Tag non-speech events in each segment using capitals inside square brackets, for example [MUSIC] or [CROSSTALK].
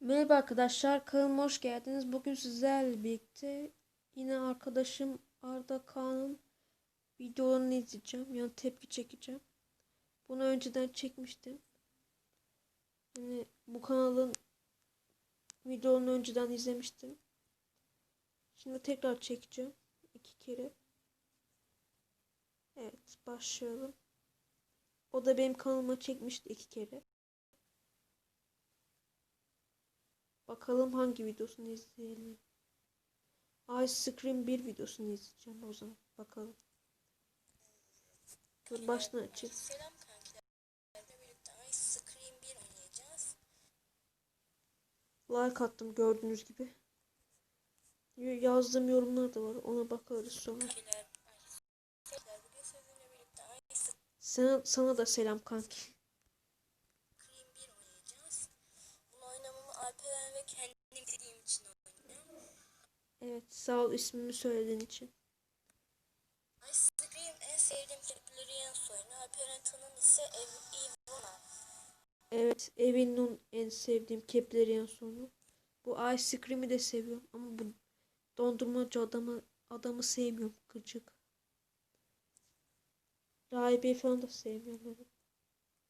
Merhaba arkadaşlar, kanalıma hoş geldiniz. Bugün sizlerle birlikte yine arkadaşım Arda Kaan'ın videolarını izleyeceğim. Yani tepki çekeceğim. Bunu önceden çekmiştim. Yani bu kanalın videolarını önceden izlemiştim. Şimdi tekrar çekeceğim. iki kere. Evet, başlayalım. O da benim kanalıma çekmişti iki kere. Bakalım hangi videosunu izleyelim. Ice Scream 1 videosunu izleyeceğim o zaman. Bakalım. Dur baştan açayım. Selam kankiler. birlikte Ice Scream 1 oynayacağız. Like attım gördüğünüz gibi. Yazdığım yorumlar da var. Ona bakarız sonra. Sana, sana da selam kanki. Evet sağ ol ismimi söylediğin için. Ice Scream en sevdiğim klipleri yan oyunu. Alperen Tan'ın ise Ev Ivona. Evet Evin'in en sevdiğim Keplerian sonu. Bu Ice Scream'i de seviyorum ama bu dondurmacı adamı adamı sevmiyorum gıcık. Rahibeyi falan da sevmiyorum öyle.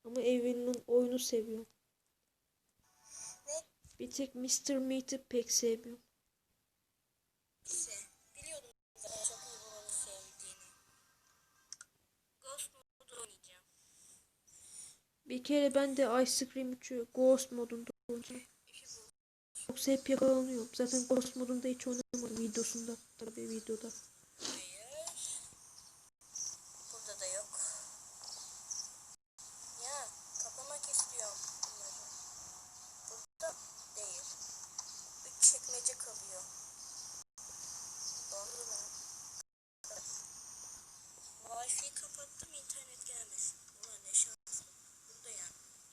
Ama Evin'in oyunu seviyorum. Ne? Bir tek Mr. Meat'i pek sevmiyorum. İse biliyordum zaten çok Ivona'nı sevdiğini. Ghost Mode oynayacağım. Bir kere ben de Ice Scream 3'ü Ghost modunda oynayacağım. Yoksa hep yakalanıyorum. Zaten Ghost modunda hiç oynamadım videosunda. Tabii videoda.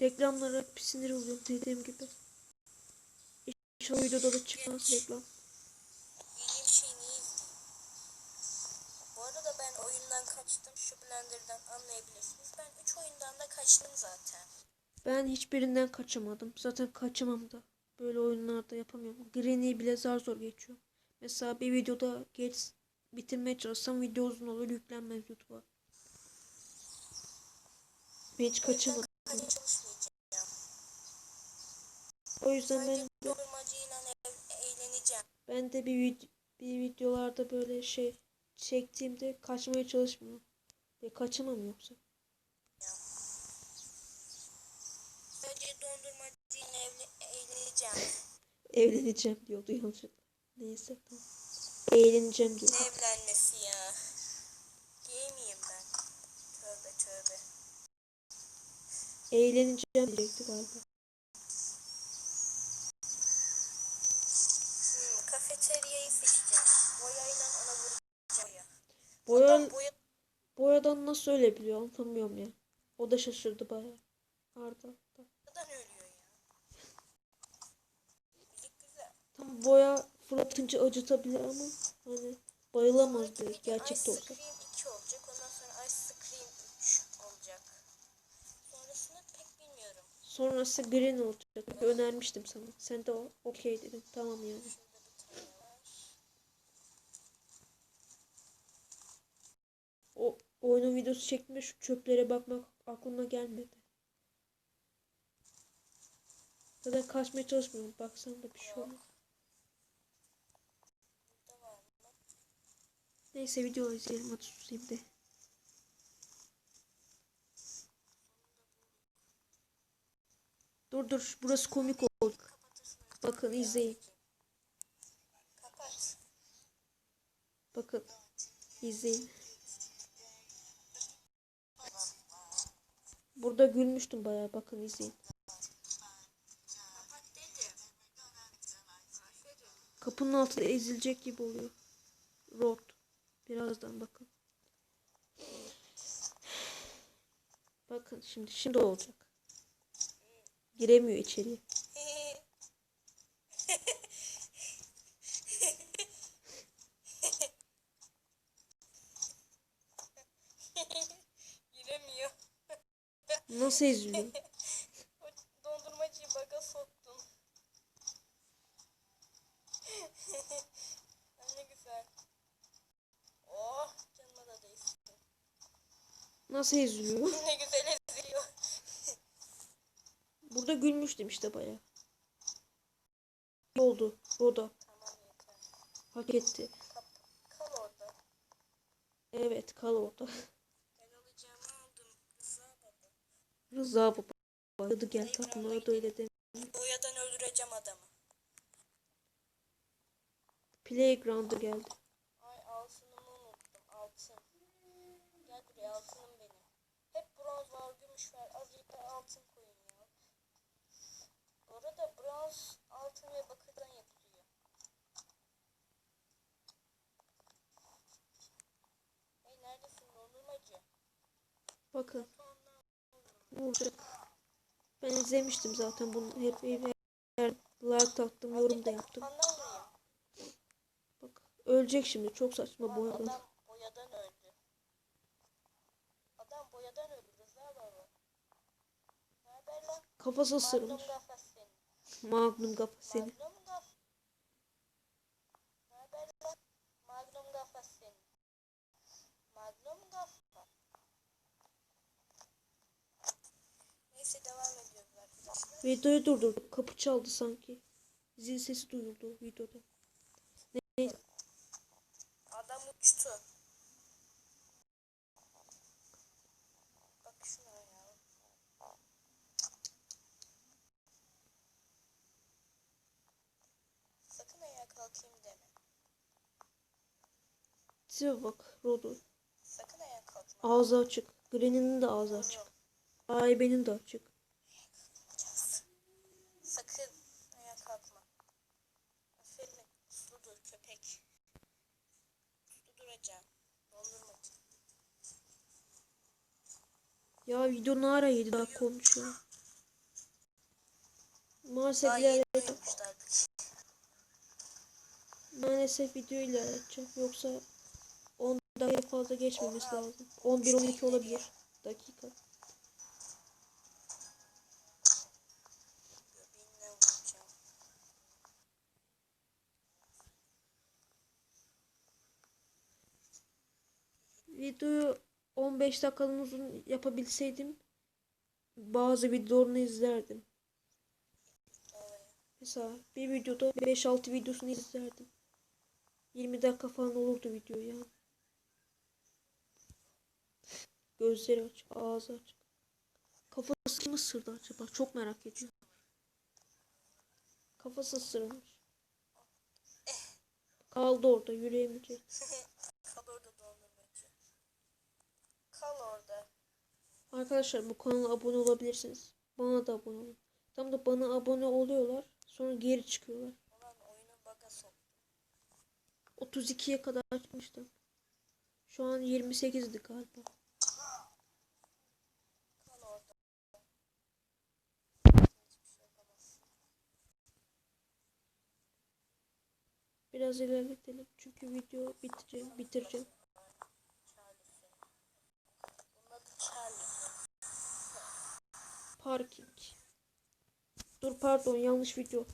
Reklamlara hep sinir oluyorum dediğim gibi. İnşallah videoda da çıkmaz reklam. Yediğim şey niye izleyeyim? Bu arada ben oyundan kaçtım. Şu blenderdan anlayabilirsiniz. Ben 3 oyundan da kaçtım zaten. Ben hiçbirinden kaçamadım. Zaten kaçamam da. Böyle oyunlarda yapamıyorum. Granny'i bile zar zor geçiyorum. Mesela bir videoda geç bitirmeye çalışsam video uzun olur yüklenmez YouTube'a. Ben hiç kaçamadım. O yüzden ben eğleneceğim. ben de bir vid bir videolarda böyle şey çektiğimde kaçmaya çalışmıyorum. Ve kaçamam yoksa. Sadece dondurmacıyla evle- eğleneceğim. [LAUGHS] Evleneceğim diyordu yanlışlıkla. Neyse tamam. Eğleneceğim diyor. Ne evlenmesi ya? Gay miyim ben? Tövbe tövbe. Eğleneceğim diyecekti galiba. Kafeteryayı seçeceğim. Boyayla ona vuracağım. ya. Boya, Adam boya boyadan nasıl öyle biliyor anlamıyorum ya. O da şaşırdı bayağı. Arda da. Neden ölüyor ya? Tam boya fırlatınca acıtabilir ama hani bayılamaz video gerçekte olsa. Scream 2 olacak. Ondan sonra Ice Scream 3 olacak. Sonrasını pek bilmiyorum. Sonrası green olacak. Önermiştim sana. Sen de o okey dedin. Tamam yani. Şurada bir tane var. O oyunun videosu çekme şu çöplere bakmak aklıma gelmedi. Zaten kaçmaya çalışmıyorum. Baksan da bir şey olmaz. Neyse video izleyelim hadi susayım de. Dur dur burası komik oldu. Bakın izleyin. Bakın izleyin. Burada gülmüştüm bayağı bakın izleyin. Kapının altında ezilecek gibi oluyor. Rot. Birazdan bakın. Bakın şimdi şimdi olacak. Giremiyor içeriye. Nasıl eziliyor? [LAUGHS] Dondurmacıyı baga soktun. [LAUGHS] ne güzel. Oh canıma da değsin. Nasıl eziliyor? [LAUGHS] ne güzel eziliyor. Burada gülmüştüm işte baya. Oldu o da. Tamam, Hak etti. Kal, kal orada. Evet kal orada. Rıza baba. Hadi gel takımlara da öyle deme. Boyadan öldüreceğim adamı. Playground'a geldi. Ay altınımı unuttum. Altın. Gel buraya altınım benim. Hep bronz var, gümüş var. Azıcık da altın koyun ya. Bu arada bronz, altın ve bakırdan yapılıyor. Hey neredesin dondurmacı? Bakın. Vuracak. Ben izlemiştim zaten bunu. Hep her like taktım, yorum da yaptım. Bak ölecek şimdi. Çok saçma adam boyadan öldü. Adam boyadan öldü? Kafası Magnum ısırılmış. gafas senin. Magnum kafa seni. Magnum Videoyu durdurduk. Kapı çaldı sanki. Zil sesi duyuldu videoda. Neyse. Adam uçtu. Bak şuna ya. Sakın ayağa kalkayım deme. Size bak Rodo. Sakın ayağa kalkma. Ağzı açık. Granny'nin de ağzı açık. Aybe'nin de açık. Sakın ayağa kalkma. Aferin. Uslu dur köpek. Uslu duracağım. Dondurmacı. Ya video ne ara yedi daha konuşuyor. Maalesef Daha ilerle yeni uyumuşlardık. maalesef video ilerleteceğim. Yoksa 10 dakika fazla geçmemesi lazım. 11-12 olabilir. Dakika. Videoyu 15 dakikanın uzun yapabilseydim bazı videolarını izlerdim. Mesela bir videoda 5-6 videosunu izlerdim. 20 dakika falan olurdu video ya. Gözleri açık, ağzı açık. Kafası kim ısırdı acaba? Çok merak ediyorum. Kafası ısırılmış. Kaldı orada yürüyemeyecek. [LAUGHS] Kal orada dondurmacı. Kal orada. Arkadaşlar bu kanala abone olabilirsiniz. Bana da abone olun. Tam da bana abone oluyorlar. Sonra geri çıkıyorlar. Ulan oyunu baga sok. 32'ye kadar çıkmıştım. Şu an 28'di galiba. Şey. Biraz ilerletelim. Çünkü video bitireceğim. bitireceğim. Parking. Dur pardon yanlış video.